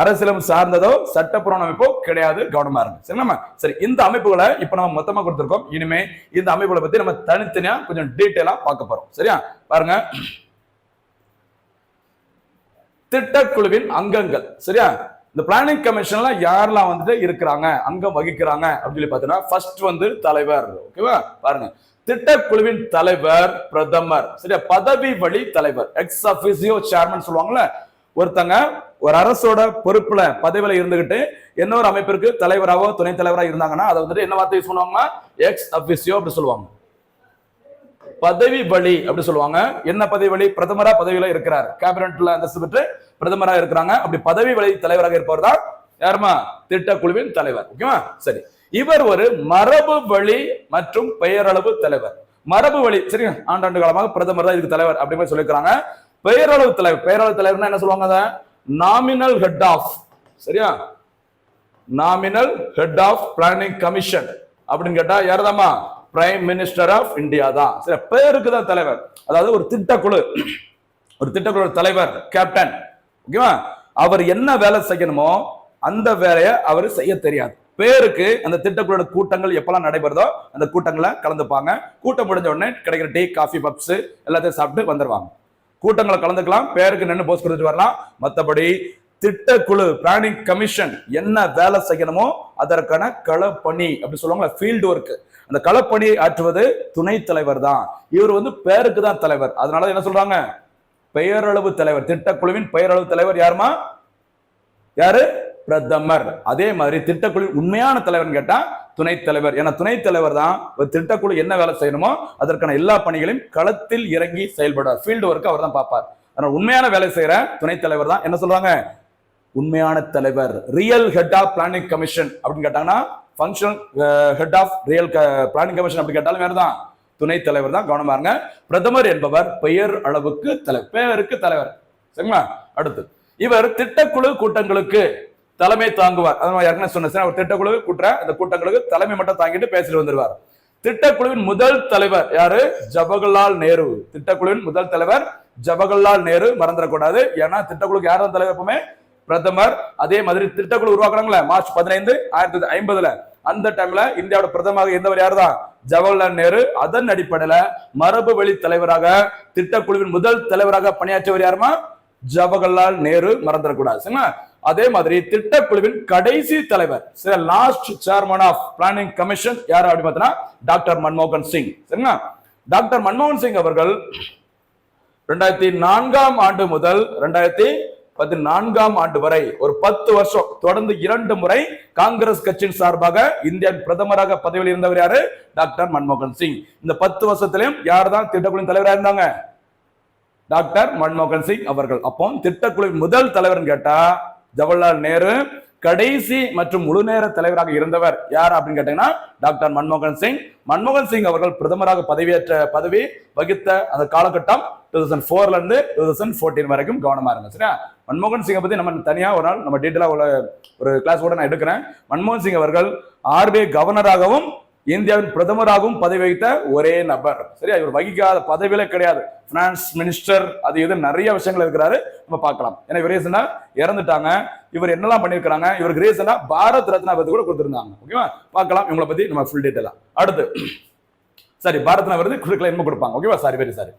Speaker 1: அரசியலும் சார்ந்ததோ சட்டப்பூர்வ அமைப்போ கிடையாது கவனமா இருங்க. சரிங்களா சரி இந்த அமைப்புகளை இப்ப நம்ம மொத்தமா கொடுத்திருக்கோம். இனிமே இந்த அமைப்புகளை பத்தி நம்ம தனித்தனியா கொஞ்சம் டீட்டெயிலா பார்க்க போறோம். சரியா? பாருங்க. திட்டக்குழுவின் அங்கங்கள். சரியா? இந்த பிளானிங் கமிஷன்ல யாரெல்லாம் வந்துட்டு இருக்கிறாங்க அங்கம் வகிக்கிறாங்க அப்படின்னு சொல்லி பாத்தீங்கன்னா ஃபர்ஸ்ட் வந்து தலைவர். ஓகேவா பாருங்க. திட்டக்குழுவின் தலைவர் பிரதமர். சரியா? பதவி வழி தலைவர். எக்ஸ் அபிசியோ சேர்மன் சொல்லுவாங்கல்ல ஒருத்தங்க ஒரு அரசோட பொறுப்புல பதவியில இருந்துகிட்டு இன்னொரு அமைப்பிற்கு தலைவராவோ துணைத் தலைவராக இருந்தாங்கன்னா அதை வந்துட்டு என்ன வார்த்தை யூஸ் பண்ணுவாங்கன்னா எக்ஸ் அபிசியோ அப்படி சொல்லுவாங்க. பதவி வழி அப்படி சொல்லுவாங்க. என்ன பதவி வழி? பிரதமரா பதவியில இருக்கிறார். கேபினட்ல அந்தஸ்து பெற்று பிரதமரா இருக்கிறாங்க. அப்படி பதவி வழி தலைவராக இருப்பவர் தான் யாருமா? திட்டக்குழுவின் தலைவர். ஓகேவா? சரி. இவர் ஒரு மரபு வழி மற்றும் பெயரளவு தலைவர். மரபு வழி சரிங்க ஆண்டாண்டு காலமாக பிரதமர் தான் இதுக்கு தலைவர் அப்படி மாதிரி சொல்லியிருக்காங்க பெயரளவு தலைவர் பெயரளவு தலைவர்னா என்ன சொல்லுவாங்க அதை? நாமினல் ஹெட் ஆஃப் சரியா? Nominal head of planning commission அப்படின்னு கேட்டா யாரதாமா பிரைம் மினிஸ்டர் ஆஃப் இந்தியா தான். சரி பேருக்கு தான் தலைவர். அதாவது ஒரு திட்டக்குழு. ஒரு திட்டக்குழு தலைவர் கேப்டன் ஓகேவா? அவர் என்ன வேலை செய்யணுமோ அந்த வேலையை அவர் செய்ய தெரியாது. பேருக்கு அந்த திட்டக்குழு கூட்டங்கள் எப்பெல்லாம் நடைபெறுதோ அந்த கூட்டங்களை கலந்துப்பாங்க. கூட்டம் முடிஞ்ச உடனே கிடைக்கிற டீ காஃபி பப்ஸ் எல்லாத்தையும் சாப்பிட்டு வந்துடுவாங்க கூட்டங்களை கலந்துக்கலாம் பேருக்கு நின்று போஸ்ட் கொடுத்துட்டு வரலாம். மற்றபடி திட்டக்குழு பிளானிங் கமிஷன் என்ன வேலை செய்யணுமோ அதற்கான களப்பணி அப்படி சொல்லுவாங்களா ஃபீல்டு ஒர்க் அந்த களப்பணியை ஆற்றுவது துணைத் தலைவர் தான். இவர் வந்து பேருக்கு தான் தலைவர். அதனால என்ன சொல்றாங்க? பெயரளவு தலைவர். திட்டக்குழுவின் பெயரளவு தலைவர் யாருமா? யாரு? பிரதமர். அதே மாதிரி திட்டக்குழு உண்மையான தலைவர்னு கேட்டா துணைத் தலைவர். ஏன்னா துணைத் தலைவர் தான் ஒரு திட்டக்குழு என்ன வேலை செய்யணுமோ அதற்கான எல்லா பணிகளையும் களத்தில் இறங்கி செயல்படுவார். ஃபீல்டு ஒர்க் அவர் தான் பார்ப்பார். ஆனால் உண்மையான வேலை செய்யற துணைத் தலைவர் தான் என்ன சொல்றாங்க? உண்மையான தலைவர் real head of planning commission அப்படின்னு கேட்டாங்கன்னா functional head of real planning commission அப்படி கேட்டாலும் வேறு தான். துணைத் தலைவர் தான் கவனமா இருங்க. பிரதமர் என்பவர் பெயர் அளவுக்கு தலைவர் பெயருக்கு தலைவர். சரிங்களா? அடுத்து. இவர் திட்டக்குழு கூட்டங்களுக்கு தலைமை தாங்குவார். அதான் ஏற்கனவே சொன்னேன் அவர் திட்டக்குழு கூட்டுற அந்த கூட்டங்களுக்கு தலைமை மட்டும் தாங்கிட்டு பேசிட்டு வந்துருவார். திட்டக்குழுவின் முதல் தலைவர் யாரு? ஜவஹர்லால் நேரு. திட்டக்குழுவின் முதல் தலைவர் ஜவஹர்லால் நேரு. மறந்துடக்கூடாது. ஏன்னா திட்டக்குழுக்கு யார் தான் தலைவர் எப்பவுமே? பிரதமர். அதே மாதிரி திட்டக்குழு உருவாக்குறாங்களே மார்ச் பதினைந்து ஆயிரத்தி தொள்ளாயிரத்தி ஐம்பதுல. அந்த டைம்ல இந்தியாவோட பிரதமராக இருந்தவர் யார் தான் ஜவஹர்லால் நேரு. அதன் அடிப்படையில மரபு வழி தலைவராக திட்டக்குழுவின் முதல் தலைவராக பணியாற்றியவர் யாருமா? ஜவஹர்லால் நேரு. மறந்துடக்கூடாது. சரிங்களா? அதே மாதிரி திட்டக்குழுவின் கடைசி தலைவர் last chairman of planning commission யார் அப்படின்னு பார்த்தீங்கன்னா டாக்டர் மன்மோகன் சிங். சரிங்களா? டாக்டர் மன்மோகன் சிங் அவர்கள் ரெண்டாயிரத்தி நான்காம் ஆண்டு முதல் ரெண்டாயிரத்தி பதினான்காம் ஆண்டு வரை ஒரு பத்து வருஷம் தொடர்ந்து இரண்டு முறை காங்கிரஸ் கட்சியின் சார்பாக இந்தியாவின் பிரதமராக பதவியில் இருந்தவர் யாரு? டாக்டர் மன்மோகன் சிங். இந்த பத்து வருஷத்திலையும் யார் தான் திட்டக்குழுவின் தலைவராக இருந்தாங்க? டாக்டர் மன்மோகன் சிங் அவர்கள். அப்போ திட்டக்குழுவின் முதல் தலைவர்னு கேட்டா ஜவஹர்லால் நேரு கடைசி மற்றும் முழு நேர தலைவராக இருந்தவர் யார் அப்படின்னு கேட்டீங்கன்னா டாக்டர் மன்மோகன் சிங். மன்மோகன் சிங் அவர்கள் பிரதமராக பதவியேற்ற பதவி வகித்த அந்த காலகட்டம் டூ தௌசண்ட் ஃபோர்ல இருந்து டூ தௌசண்ட் ஃபோர்டீன் வரைக்கும் கவனமா இருங்க. சரியா? மன்மோகன் சிங்கை பத்தி நம்ம தனியா ஒரு நாள் நம்ம டீட்டெயிலாக உள்ள ஒரு கிளாஸ் கூட நான் எடுக்கிறேன். மன்மோகன் சிங் அவர்கள் ஆர்பிஐ கவர்னராகவும் இந்தியாவின் பிரதமராகவும் பதவி வகித்த ஒரே நபர். சரியா? இவர் வகிக்காத பதவியில கிடையாது. பினான்ஸ் மினிஸ்டர் அது இது நிறைய விஷயங்கள் இருக்கிறாரு. நம்ம பார்க்கலாம். ஏன்னா இவர் ரீசனா இறந்துட்டாங்க. இவர் என்னெல்லாம் பண்ணியிருக்கிறாங்க? இவருக்கு ரீசனா பாரத் ரத்னா விருது கூட கொடுத்திருந்தாங்க. ஓகேவா? பார்க்கலாம். இவங்களை பத்தி நம்ம ஃபுல் டீட்டெயிலா அடுத்து. சரி பாரத் ரத்னா விருது கொடுக்கல என்ன கொடுப்பாங்க. ஓகேவா? சாரி வெரி சாரி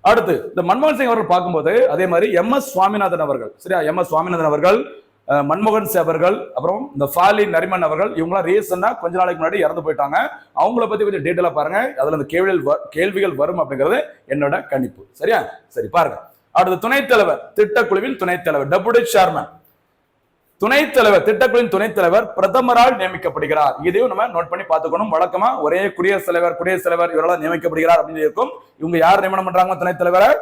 Speaker 1: அடுத்து இந்த மன்மோகன் சிங் அவர்கள் பார்க்கும்போது அதே மாதிரி எம் எஸ் சுவாமிநாதன் அவர்கள். சரியா? எம் எஸ் சுவாமிநாதன் அவர்கள் மன்மோகன் சிங் அவர்கள் அப்புறம் இந்த ஃபாலி நரிமன் அவர்கள் இவங்களாம் ரீசெண்டாக கொஞ்ச நாளைக்கு முன்னாடி இறந்து போயிட்டாங்க. அவங்கள பற்றி கொஞ்சம் டீட்டெயிலாக பாருங்க. அதில் அந்த கேள்விகள் கேள்விகள் வரும் அப்படிங்கிறது என்னோட கணிப்பு. சரியா? சரி பாருங்க. அடுத்து துணைத் தலைவர் திட்டக்குழுவின் துணைத் தலைவர் டெபுட்டி சேர்மன். துணைத் தலைவர் திட்டக்குழுவின் துணைத் தலைவர் பிரதமரால் நியமிக்கப்படுகிறார். இதையும் நம்ம நோட் பண்ணி பார்த்துக்கணும். வழக்கமா ஒரே குடியரசுத் தலைவர் குடியரசுத் தலைவர் இவரால் நியமிக்கப்படுகிறார் அப்படின்னு இருக்கும். இவங்க யார் நியமனம் பண்றாங்க? துணைத்தலைவர்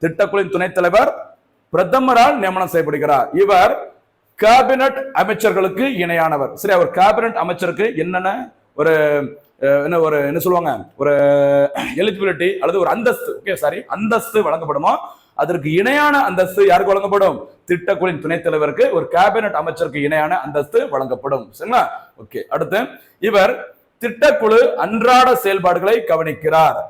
Speaker 1: திட்டக்குழுவின் துணைத் தலைவர் பிரதமரால் நியமனம் செய்யப்படுகிறார். இவர் கேபினட் அமைச்சர்களுக்கு இணையானவர். சரி அவர் கேபினட் அமைச்சருக்கு என்னென்ன ஒரு என்ன ஒரு என்ன சொல்லுவாங்க? ஒரு எலிஜிபிலிட்டி அல்லது ஒரு அந்தஸ்து. ஓகே சாரி அந்தஸ்து வழங்கப்படுமோ? அதற்கு இணையான அந்தஸ்து யாருக்கு வழங்கப்படும்? திட்டக்குழுவின் துணைத் தலைவருக்கு ஒரு கேபினட் அமைச்சருக்கு இணையான அந்தஸ்து வழங்கப்படும். சரிங்களா? ஓகே அடுத்து இவர் திட்டக்குழு அன்றாட செயல்பாடுகளை கவனிக்கிறார்.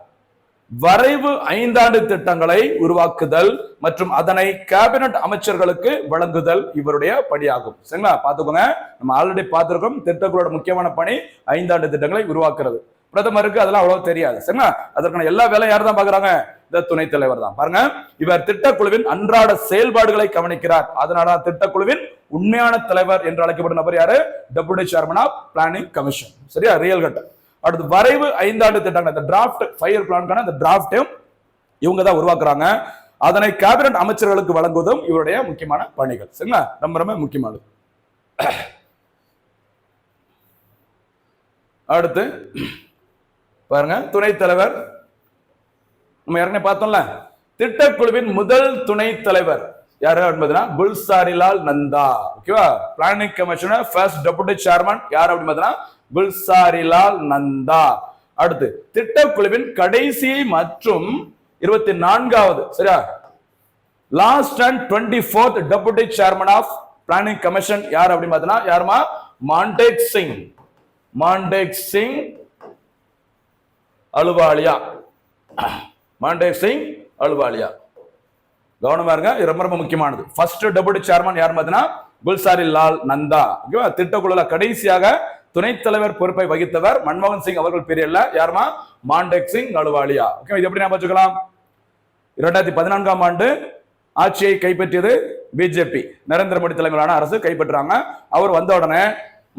Speaker 1: வரைவு ஐந்தாண்டு திட்டங்களை உருவாக்குதல் மற்றும் அதனை கேபினட் அமைச்சர்களுக்கு வழங்குதல் இவருடைய பணியாகும். சரிங்களா? பாத்துக்கோங்க நம்ம ஆல்ரெடி பார்த்திருக்கோம். திட்டக்குழுவோட முக்கியமான பணி ஐந்தாண்டு திட்டங்களை உருவாக்குறது. பிரதமருக்கு அதெல்லாம் அவ்வளவு தெரியாது. சரிங்களா? அதற்கான எல்லா வேலையும் யார் தான் பாக்குறாங்க இந்த துணைத் தலைவர் தான். பாருங்க. இவர் திட்டக்குழுவின் அன்றாட செயல்பாடுகளை கவனிக்கிறார். அதனால திட்டக்குழுவின் உண்மையான தலைவர் என்று அழைக்கப்படும் நபர் யாரு? Deputy chairman of planning commission சரியா? ரியல் கட்ட அடுத்து வரைவு ஐந்தாண்டு திட்டங்கள். அந்த டிராஃப்ட் ஃபயர் பிளான்கான அந்த டிராஃப்டையும் இவங்க தான் உருவாக்குறாங்க. அதனை கேபினட் அமைச்சர்களுக்கு வழங்குவதும் இவருடைய முக்கியமான பணிகள். சரிங்களா? ரொம்ப ரொம்ப முக்கியமானது. அடுத்து பாருங்க துணைத் தலைவர். நம்ம ஏற்கனவே பார்த்தோம்ல. திட்டக்குழுவின் முதல் துணைத் தலைவர். யாரு என்பதுனா குல்சாரிலால் நந்தா. ஓகேவா? Planning commissioner first deputy chairman யார் அப்படின்னு பார்த்தீங்கன்னா குல்சாரிலால் நந்தா. அடுத்து திட்டக்குழுவின் கடைசி மற்றும் இருபத்தி நான்காவது சரியா? Last and twenty fourth deputy chairman of planning commission யார் அப்படின்னு பார்த்தீங்கன்னா யாருமா மாண்டேக் சிங் மாண்டேக் சிங் அலுவாலியா மாண்டேக் சிங் அலுவாலியா கவனமா இருங்க இது ரொம்ப ரொம்ப முக்கியமானது. ஃபர்ஸ்ட் டெபுட்டி சேர்மன் யார் பார்த்தீங்கன்னா குல்சாரி லால் நந்தா. ஓகேவா? திட்டக்குழுல கடைசியாக துணைத் தலைவர் பொறுப்பை வகித்தவர் மன்மோகன் சிங் அவர்கள் பெரியல்ல யாருமா? மாண்டேக் சிங் அலுவாலியா ஓகே இது எப்படி ஞாபகம் வச்சுக்கலாம்? இரண்டாயிரத்தி பதினான்காம் ஆண்டு ஆட்சியை கைப்பற்றியது பிஜேபி. நரேந்திர மோடி தலைமையிலான அரசு கைப்பற்றுறாங்க அவர் வந்த உடனே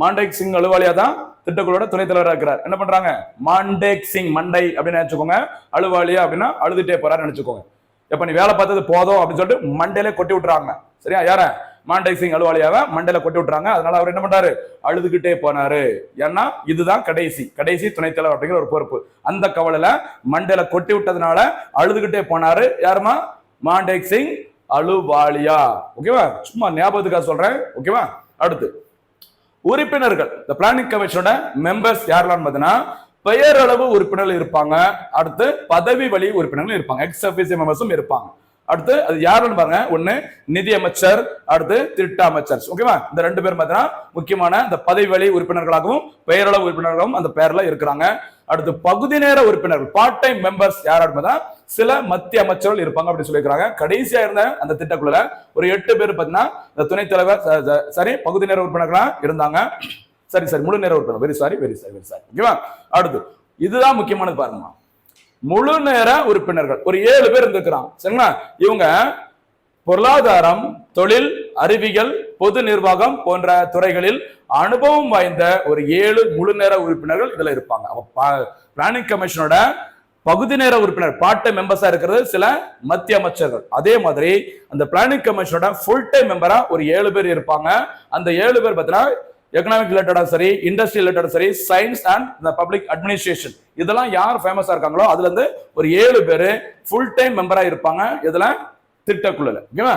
Speaker 1: மாண்டேக் சிங் அலுவாலியா தான் திட்டக்குழுவோட துணைத் தலைவராக இருக்கிறார். என்ன பண்றாங்க? மாண்டேக் சிங் மண்டை அப்படின்னு நினைச்சுக்கோங்க. அலுவாலியா அப்படின்னா அழுதுட்டே போறாரு நினைச்சுக்கோங்க. எப்ப நீ வேலை பார்த்தது போதும் அப்படின்னு சொல்லிட்டு மண்டையிலே கொட்டி விட்டுறாங்க. சரியா? யார? மாண்டேக் சிங் அலுவாலியாவை மண்டல கொட்டி விட்டுறாங்க. அதனால அவர் என்ன பண்றாரு? அழுதுகிட்டே போனாரு. ஏன்னா இதுதான் கடைசி. கடைசி துணைத் தலைவர் அப்படிங்கிற ஒரு பொறுப்பு. அந்த கவலையில மண்டல கொட்டி விட்டதுனால அழுதுகிட்டே போனாரு. யாருமா மாண்டேக் சிங் அலுவாலியா. ஓகேவா? சும்மா ஞாபகத்துக்காக சொல்றேன். ஓகேவா? அடுத்து. உறுப்பினர்கள். இந்த பிளானிங் கமிஷனோட மெம்பர்ஸ் யாரெல்லாம் பார்த்தீங்கன்னா பெயரளவு உறுப்பினர்கள் இருப்பாங்க. அடுத்து பதவி வழி உறுப்பினர்கள் இருப்பாங்க. எக்ஸ் ஆஃபீஸ் மெம்பர்ஸும் இருப்பாங்க. அடுத்து அது யாருன்னு பாருங்க. ஒண்ணு நிதி அமைச்சர் அடுத்து திட்ட அமைச்சர் ஓகேவா இந்த ரெண்டு பேரும் பார்த்தீங்கன்னா முக்கியமான இந்த பதவி வழி உறுப்பினர்களாகவும் பெயரளவு உறுப்பினர்களாகவும் அந்த பெயர்ல இருக்கிறாங்க. அடுத்து பகுதி நேர உறுப்பினர்கள் பார்ட் டைம் மெம்பர்ஸ் யார் அப்படின்னா சில மத்திய அமைச்சர்கள் இருப்பாங்க அப்படின்னு சொல்லியிருக்காங்க கடைசியா இருந்த அந்த திட்டக்குழுல ஒரு எட்டு பேர் பார்த்தீங்கன்னா இந்த துணைத் தலைவர் சரி பகுதி நேர உறுப்பினர்களா இருந்தாங்க. சரி சரி முழு நேர உறுப்பினர். Very sorry very sorry very sorry ஓகேவா அடுத்து இதுதான் முக்கியமானது பாருங்கம்மா. முழு நேர உறுப்பினர்கள். ஒரு ஏழு பேர் இருந்திருக்கிறான். சரிங்களா? இவங்க பொருளாதாரம் தொழில் அறிவியல் பொது நிர்வாகம் போன்ற துறைகளில் அனுபவம் வாய்ந்த ஒரு ஏழு முழு நேர உறுப்பினர்கள் இதுல இருப்பாங்க. பிளானிங் கமிஷனோட பகுதி நேர உறுப்பினர் பார்ட் டைம் மெம்பர்ஸா இருக்கிறது சில மத்திய அமைச்சர்கள். அதே மாதிரி அந்த பிளானிங் கமிஷனோட ஃபுல் டைம் மெம்பரா ஒரு ஏழு பேர் இருப்பாங்க. அந்த ஏழு பேர் பார்த்தீங்கன்னா எக்கனாமிக் ரிலேட்டடா சரி இண்டஸ்ட்ரி ரிலேட்டடா சரி சயின்ஸ் அண்ட் இந்த பப்ளிக் அட்மினிஸ்ட்ரேஷன் இதெல்லாம் யார் ஃபேமஸா இருக்காங்களோ அதுல இருந்து ஒரு ஏழு பேர் ஃபுல் டைம் மெம்பரா இருப்பாங்க. இதுல திட்டக்குழுல. ஓகேவா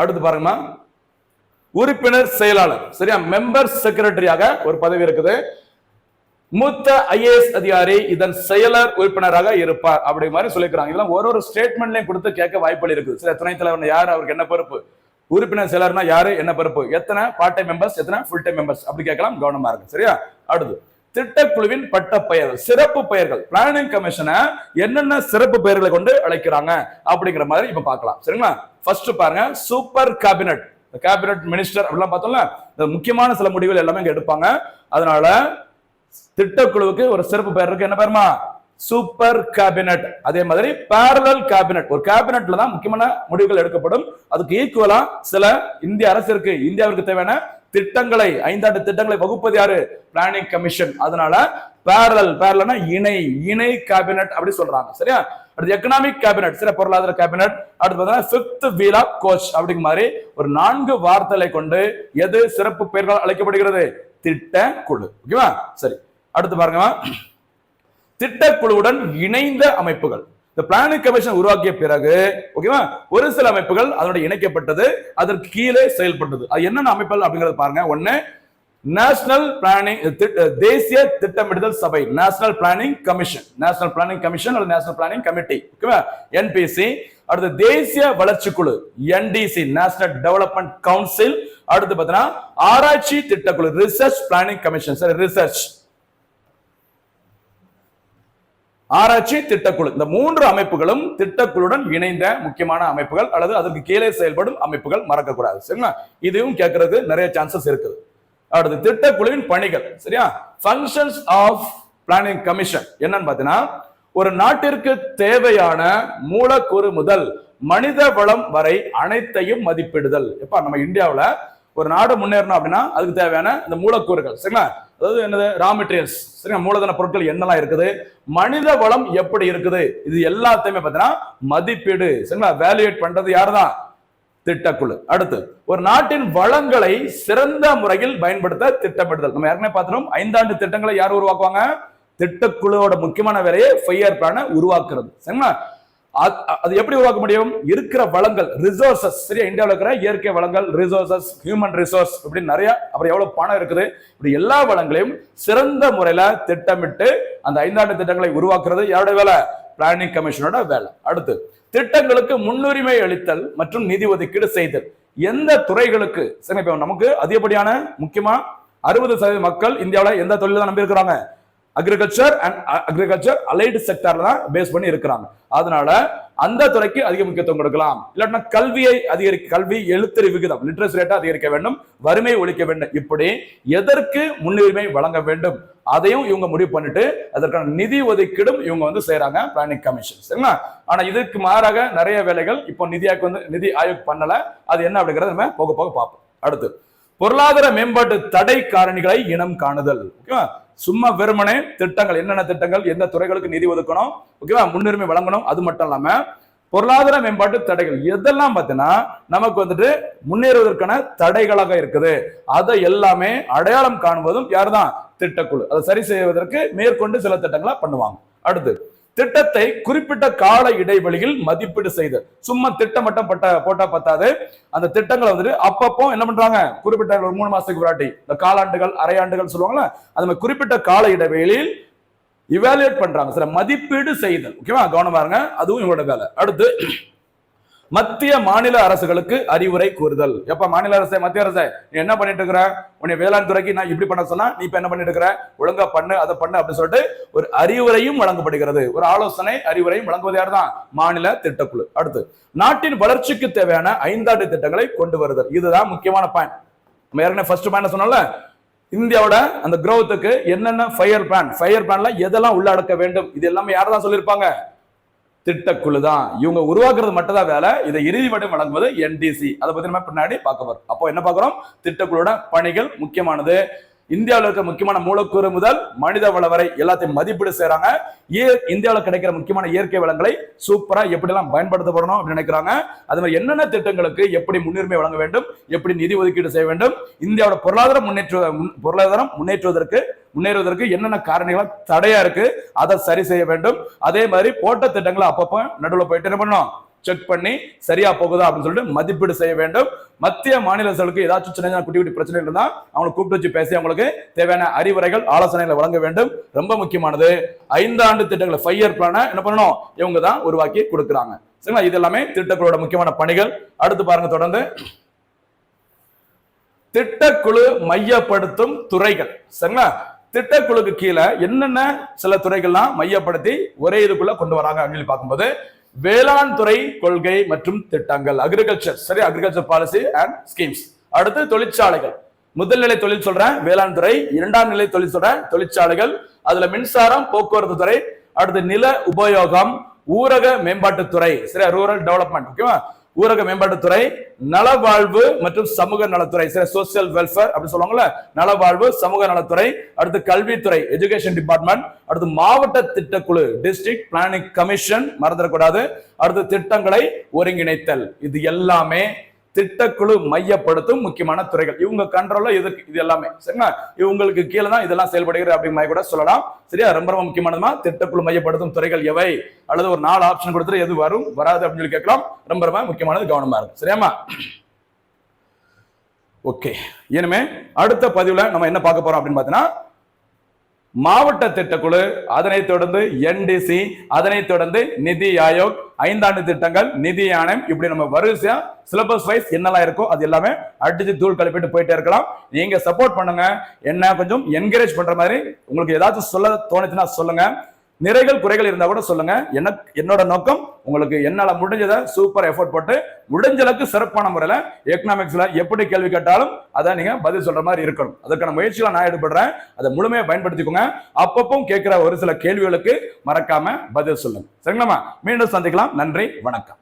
Speaker 1: அடுத்து பாருங்கம்மா. உறுப்பினர் செயலாளர். சரியா? மெம்பர் செக்ரட்டரியாக ஒரு பதவி இருக்குது. மூத்த ஐஏஎஸ் அதிகாரி இதன் செயலர் உறுப்பினராக இருப்பார். அப்படி மாதிரி சொல்லிக்கிறாங்க. இதெல்லாம் ஒரு ஒரு ஸ்டேட்மெண்ட்லயும் கொடுத்து கேட்க வாய்ப்புகள் இருக்குது. சில துணைத் தலைவர் யார்? அவருக்கு என்ன பொறுப்பு? உறுப்பினர் செயலர்னா யாரு? என்ன பொறுப்பு? எத்தனை பார்ட் டைம் மெம்பர்ஸ் எத்தனை ஃபுல் டைம் மெம்பர்ஸ் அப்படி கேட்கலாம். கவனமா இருக்கு சரியா? அடுத்து திட்டக்குழுவின் பட்ட பெயர்கள் சிறப்பு பெயர்கள். பிளானிங் கமிஷனை என்னென்ன சிறப்பு பெயர்களை கொண்டு அழைக்கிறாங்க? அப்படிங்கிற மாதிரி இப்ப பார்க்கலாம். சரிங்களா? ஃபர்ஸ்ட் பாருங்க சூப்பர் கேபினட் கேபினட் மினிஸ்டர் அப்படிலாம் பார்த்தோம்ல இந்த முக்கியமான சில முடிவுகள் எல்லாமே இங்க எடுப்பாங்க. அதனால திட்டக்குழுவுக்கு ஒரு சிறப்பு பெயர் இருக்கு. என்ன பேருமா சூப்பர் கேபினட். அதே மாதிரி பேரலல் கேபினட் ஒரு கேபினட்ல தான் முக்கியமான முடிவுகள் எடுக்கப்படும். அதுக்கு ஈக்குவலா சில இந்திய அரசிற்கு இந்தியாவிற்கு தேவையான திட்டங்களை ஐந்தாண்டு திட்டங்களை வகுப்பது யாரு? பிளானிங் கமிஷன் அதனால பேரலல் பேரலனா இணை இணை கேபினட் அப்படி சொல்றாங்க. சரியா? அடுத்து எக்கனாமிக் கேபினட் சில பொருளாதார கேபினட் அடுத்து பார்த்தீங்கன்னா ஃபிஃப்த் வீல் ஆஃப் கோச் அப்படிங்கிற மாதிரி ஒரு நான்கு வார்த்தைகளை கொண்டு எது சிறப்பு பெயர்கள் அழைக்கப்படுகிறது? திட்ட குழு ஓகேவா? சரி. அடுத்து பாருங்க திட்டக்குழுவுடன் இணைந்த அமைப்புகள். இந்த பிளானிங் கமிஷன் உருவாக்கிய பிறகு ஓகேவா ஒரு சில அமைப்புகள் அதனுடைய இணைக்கப்பட்டது அதற்கு கீழே செயல்பட்டது. அது என்னென்ன அமைப்புகள் அப்படிங்கறத பாருங்க. ஒண்ணு நேஷனல் பிளானிங் தேசிய திட்டமிடுதல் சபை national planning commission national planning commission அல்லது நேஷனல் பிளானிங் கமிட்டி ஓகேவா என்பிசி அடுத்து தேசிய வளர்ச்சி குழு என்டிசி நேஷனல் டெவலப்மெண்ட் கவுன்சில் அடுத்து பார்த்தீங்கன்னா ஆராய்ச்சி திட்டக்குழு ரிசர்ச் பிளானிங் கமிஷன் சரி ரிசர்ச் ஆராய்ச்சி திட்டக்குழு. இந்த மூன்று அமைப்புகளும் திட்டக்குழுடன் இணைந்த முக்கியமான அமைப்புகள் அல்லது அதற்கு கீழே செயல்படும் அமைப்புகள் மறக்கக்கூடாது. சரிங்களா? இதுவும் கேட்கறதுக்கு நிறைய சான்சஸ் இருக்குது. அடுத்து திட்டக்குழுவின் பணிகள். சரியா? ஃபங்க்ஷன்ஸ் ஆஃப் பிளானிங் கமிஷன் என்னன்னு பார்த்தீங்கன்னா ஒரு நாட்டிற்கு தேவையான மூலக்கூறு முதல் மனித வளம் வரை அனைத்தையும் மதிப்பிடுதல். எப்ப நம்ம இந்தியாவில் ஒரு நாடு முன்னேறணும் அப்படின்னா அதுக்கு தேவையான இந்த மூலக்கூறுகள். சரிங்களா? அதாவது என்னது? ரா மெட்டீரியல்ஸ் சரிங்களா மூலதன பொருட்கள் என்னெல்லாம் இருக்குது? மனித வளம் எப்படி இருக்குது? இது எல்லாத்தையுமே பார்த்தீங்கன்னா மதிப்பீடு. சரிங்களா? வேல்யூட் பண்றது யாருதான் திட்டக்குழு. அடுத்து ஒரு நாட்டின் வளங்களை சிறந்த முறையில் பயன்படுத்த திட்டமிடுதல். நம்ம ஏற்கனவே பார்த்துட்டோம். ஐந்தாண்டு திட்டங்களை யார் உருவாக்குவாங்க? திட்டக்குழுவோட முக்கியமான வேலையை ஃபையர் பிளான உருவாக்குறது. சரிங்களா? அது- அது எப்படி உருவாக்க முடியும்? இருக்கிற வளங்கள் ரிசோர்சஸ் சரியா இந்தியாவில் இருக்கிற இயற்கை வளங்கள் ரிசோர்சஸ் ஹியூமன் ரிசோர்ஸ் இப்படி நிறைய அப்புறம் எவ்வளவு பணம் இருக்குது? இப்படி எல்லா வளங்களையும் சிறந்த முறையில திட்டமிட்டு அந்த ஐந்தாண்டு திட்டங்களை உருவாக்குறது யாருடைய வேலை? பிளானிங் கமிஷனோட வேலை. அடுத்து திட்டங்களுக்கு முன்னுரிமை அளித்தல் மற்றும் நிதி ஒதுக்கீடு செய்தல். எந்த துறைகளுக்கு? சரி நமக்கு அதிகப்படியான முக்கியமா அறுபது சதவீத மக்கள் இந்தியாவில் எந்த தொழில தான் நம்பி இருக்கிறாங்க அக்ரிகல்ச்சர் அண்ட் அக்ரிகல்ச்சர் அலைடு செக்டர்ல தான் பேஸ் பண்ணி இருக்கிறாங்க. அதனால அந்த துறைக்கு அதிக முக்கியத்துவம் கொடுக்கலாம். இல்லாட்டினா கல்வியை அதிகரிக்க கல்வி எழுத்தறி விகிதம் லிட்ரஸ் ரேட்டை அதிகரிக்க வேண்டும் வறுமை ஒழிக்க வேண்டும். இப்படி எதற்கு முன்னுரிமை வழங்க வேண்டும்? அதையும் இவங்க முடிவு பண்ணிட்டு அதற்கான நிதி ஒதுக்கீடும் இவங்க வந்து செய்யறாங்க பிளானிங் கமிஷன் சரிங்களா? ஆனா இதுக்கு மாறாக நிறைய வேலைகள் இப்போ நிதி ஆயோக் வந்து நிதி ஆயோக் பண்ணல. அது என்ன அப்படிங்கறத நம்ம போக போக பார்ப்போம். அடுத்து பொருளாதார மேம்பாட்டு தடை காரணிகளை இனம் காணுதல். ஓகேவா? சும்மா வெறுமனே திட்டங்கள் என்னென்ன திட்டங்கள் எந்த துறைகளுக்கு நிதி ஒதுக்கணும் ஓகேவா முன்னுரிமை வழங்கணும் அது மட்டும் இல்லாம பொருளாதார மேம்பாட்டு தடைகள். எதெல்லாம் பார்த்தீங்கன்னா நமக்கு வந்துட்டு முன்னேறுவதற்கான தடைகளாக இருக்குது. அதை எல்லாமே அடையாளம் காணுவதும் யார்தான்? திட்டக்குழு. அதை சரி செய்வதற்கு மேற்கொண்டு சில திட்டங்களை பண்ணுவாங்க. அடுத்து திட்டத்தை குறிப்பிட்ட கால இடைவெளியில் மதிப்பீடு செய்து. சும்மா திட்டம் மட்டும் பட்ட போட்டா பத்தாது. அந்த திட்டங்களை வந்துட்டு அப்பப்போ என்ன பண்றாங்க? குறிப்பிட்ட ஒரு மூணு மாசத்துக்கு விராட்டி இந்த காலாண்டுகள் அரையாண்டுகள் சொல்லுவாங்கல்ல அந்த மாதிரி குறிப்பிட்ட கால இடைவெளியில் இவாலுவேட் பண்றாங்க. சில மதிப்பீடு செய்தல். ஓகேவா? கவனமா இருங்க. அதுவும் இவங்களோட வேலை. அடுத்து மத்திய மாநில அரசுகளுக்கு அறிவுரை கூறுதல். எப்ப மாநில அரசு மத்திய அரசு நீ என்ன பண்ணிட்டு இருக்கிற? உன்னை வேளாண் துறைக்கு நான் இப்படி பண்ண சொன்னா நீ இப்ப என்ன பண்ணிட்டு இருக்கிற? ஒழுங்கா பண்ணு அதை பண்ணு அப்படின்னு சொல்லிட்டு ஒரு அறிவுரையும் வழங்கப்படுகிறது. ஒரு ஆலோசனை அறிவுரையும் வழங்குவது யார்தான் மாநில திட்டக்குழு. அடுத்து நாட்டின் வளர்ச்சிக்கு தேவையான ஐந்தாண்டு திட்டங்களை கொண்டு வருதல். இதுதான் முக்கியமான பாயிண்ட் நம்ம ஏற்கனவே ஃபர்ஸ்ட் பாயிண்ட் சொன்னோம்ல இந்தியாவோட அந்த குரோத்துக்கு என்னென்ன ஃபயர் பிளான் ஃபயர் பிளான்ல எதெல்லாம் உள்ளடக்க வேண்டும்? இது எல்லாமே யார் தான் சொல்லியிருப்பாங்க? திட்டக்குழு தான். இவங்க உருவாக்குறது மட்டும் தான் வேலை இதை இறுதி மட்டும் வழங்குவது என்டிசி அதை பத்தி நம்ம பின்னாடி பார்க்க போறோம். அப்போ என்ன பார்க்குறோம்? திட்டக்குழுவோட பணிகள் முக்கியமானது. இந்தியாவில் இருக்க முக்கியமான மூலக்கூறு முதல் மனித வள வரை எல்லாத்தையும் மதிப்பீடு செய்யறாங்க இய- இந்தியாவில் கிடைக்கிற முக்கியமான இயற்கை வளங்களை சூப்பரா எப்படிலாம் பயன்படுத்தப்படணும் அப்படின்னு நினைக்கிறாங்க. அது மாதிரி என்னென்ன திட்டங்களுக்கு எப்படி முன்னுரிமை வழங்க வேண்டும் எப்படி நிதி ஒதுக்கீடு செய்ய வேண்டும் இந்தியாவோட பொருளாதார முன்னேற்ற முன்- பொருளாதாரம் முன்னேற்றுவதற்கு முன்னேறுவதற்கு என்னென்ன காரணிகள் தடையா இருக்கு அதை சரி செய்ய வேண்டும். அதே மாதிரி போட்ட திட்டங்களை அப்பப்போ நடுவில் போயிட்டு என்ன பண்ணணும்? செக் பண்ணி சரியா போகுதா அப்படின்னு சொல்லிட்டு மதிப்பீடு செய்ய வேண்டும். மத்திய மாநில அரசுகளுக்கு ஏதாச்சும் சின்ன குட்டி குட்டி பிரச்சனை இருந்தால் அவங்களை கூப்பிட்டு வச்சு பேசி அவங்களுக்கு தேவையான அறிவுரைகள் ஆலோசனைகளை வழங்க வேண்டும். ரொம்ப முக்கியமானது. ஐந்தாண்டு திட்டங்களை ஃபைவ் இயர் பிளான என்ன பண்ணணும்? இவங்க தான் உருவாக்கி கொடுக்குறாங்க. சரிங்களா? இது எல்லாமே திட்டக்குழுவோட முக்கியமான பணிகள். அடுத்து பாருங்க தொடர்ந்து. திட்டக்குழு மையப்படுத்தும் துறைகள். சரிங்களா? திட்டக்குழுக்கு கீழே என்னென்ன சில துறைகள்லாம் மையப்படுத்தி ஒரே இதுக்குள்ள கொண்டு வராங்க அப்படின்னு பார்க்கும்போது வேளாண் துறை கொள்கை மற்றும் திட்டங்கள் அக்ரிகல்ச்சர் சரி அக்ரிகல்ச்சர் பாலிசி அண்ட் ஸ்கீம்ஸ் அடுத்து தொழிற்சாலைகள். முதல் நிலை தொழில் சொல்றேன் வேளாண் துறை. இரண்டாம் நிலை தொழில் சொல்றேன் தொழிற்சாலைகள். அதுல மின்சாரம் போக்குவரத்து துறை. அடுத்து நில உபயோகம் ஊரக மேம்பாட்டுத்துறை சரி ரூரல் டெவலப்மெண்ட் ஓகேவா ஊரக மேம்பாட்டுத்துறை நலவாழ்வு மற்றும் சமூக நலத்துறை சில சோசியல் வெல்ஃபேர் அப்படி சொல்லுவாங்கல்ல நலவாழ்வு சமூக நலத்துறை அடுத்து கல்வித்துறை எஜுகேஷன் டிபார்ட்மெண்ட் அடுத்து மாவட்ட திட்டக்குழு டிஸ்ட்ரிக்ட் பிளானிங் கமிஷன் மறந்துடக்கூடாது. அடுத்து திட்டங்களை ஒருங்கிணைத்தல். இது எல்லாமே திட்டக்குழு மையப்படுத்தும் முக்கியமான துறைகள். இவங்க கண்ட்ரோல இது இது எல்லாமே. சரிங்களா? இவங்களுக்கு கீழே தான் இதெல்லாம் செயல்படுகிறது அப்படிங்கிற கூட சொல்லலாம். சரியா? ரொம்ப ரொம்ப முக்கியமானதுமா? திட்டக்குழு மையப்படுத்தும் துறைகள் எவை? அல்லது ஒரு நாலு ஆப்ஷன் கொடுத்துட்டு எது வரும் வராது அப்படின்னு சொல்லி கேட்கலாம். ரொம்ப ரொம்ப முக்கியமானது கவனமா இருக்கும் சரியாமா ஓகே இனிமே அடுத்த பதிவுல நம்ம என்ன பார்க்க போறோம் அப்படின்னு பார்த்தீங்கன்னா மாவட்ட திட்டக்குழு அதனைத் தொடர்ந்து என்டிசி அதனைத் தொடர்ந்து நிதி ஆயோக் ஐந்தாண்டு திட்டங்கள் நிதி ஆணையம் இப்படி நம்ம வரிசையா சிலபஸ் வைஸ் என்னெல்லாம் இருக்கோ அது எல்லாமே அடிச்சு தூள் கலப்பிட்டு போயிட்டே இருக்கலாம். நீங்க சப்போர்ட் பண்ணுங்க. என்ன கொஞ்சம் என்கரேஜ் பண்ற மாதிரி உங்களுக்கு ஏதாச்சும் சொல்ல தோணுச்சுன்னா சொல்லுங்க. நிறைகள் குறைகள் இருந்தால் கூட சொல்லுங்க. எனக்கு என்னோட நோக்கம் உங்களுக்கு என்னால் முடிஞ்சதை சூப்பர் எஃபோர்ட் போட்டு முடிஞ்சளவுக்கு சிறப்பான முறையில் எக்கனாமிக்ஸில் எப்படி கேள்வி கேட்டாலும் அதை நீங்கள் பதில் சொல்கிற மாதிரி இருக்கணும். அதுக்கான முயற்சிகளை நான் ஈடுபடுறேன். அதை முழுமையாக பயன்படுத்திக்கோங்க. அப்பப்போ கேட்குற ஒரு சில கேள்விகளுக்கு மறக்காம பதில் சொல்லுங்க. சரிங்களாம்மா? மீண்டும் சந்திக்கலாம். நன்றி வணக்கம்.